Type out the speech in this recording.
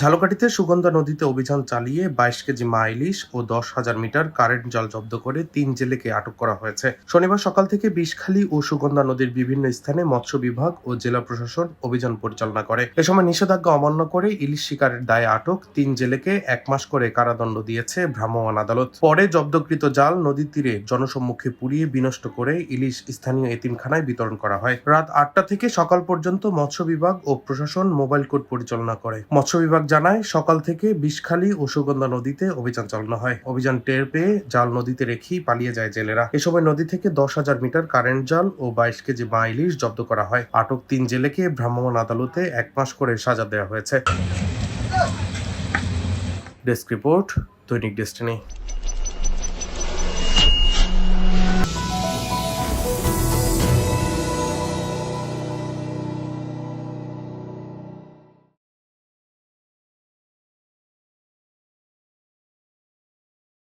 ঝালকাঠিতে সুগন্ধা নদীতে অভিযান চালিয়ে বাইশ কেজি মা ইলিশ ও দশ হাজার মিটার কারেন্ট জাল জব্দ করে তিন জেলেকে আটক করা হয়েছে। শনিবার সকাল থেকে বিষখালী ও সুগন্ধা নদীর বিভিন্ন স্থানে মৎস্য বিভাগ ও জেলা প্রশাসন অভিযান পরিচালনা করে। এ সময় নিষেধাজ্ঞা অমান্য করে ইলিশ শিকারের দায়ে আটক তিন জেলেকে এক মাস করে কারাদণ্ড দিয়েছে ভ্রাম্যমাণ আদালত। পরে জব্দকৃত জাল নদীর তীরে জনসম্মুখে পুড়িয়ে বিনষ্ট করে ইলিশ স্থানীয় এতিমখানায় বিতরণ করা হয়। রাত আটটা থেকে সকাল পর্যন্ত মৎস্য বিভাগ ও প্রশাসন মোবাইল কোর্ট পরিচালনা করে। মৎস্য বিভাগ জানায়, সকাল থেকে বিষখালী ও সুগন্ধা নদীতে অভিযান চালানো হয়। অভিযান টের পেয়ে জাল নদীতে রেখেই পালিয়ে যায় জেলেরা। এ সময় নদী থেকে দশ হাজার মিটার কারেন্ট জাল ও বাইশ কেজি মা ইলিশ জব্দ করা হয়। আটক তিন জেলেকে ভ্রাম্যমাণ আদালতে এক মাস করে সাজা দেওয়া হয়েছে। ডেস্ক রিপোর্ট, দৈনিক ডেস্টিনি।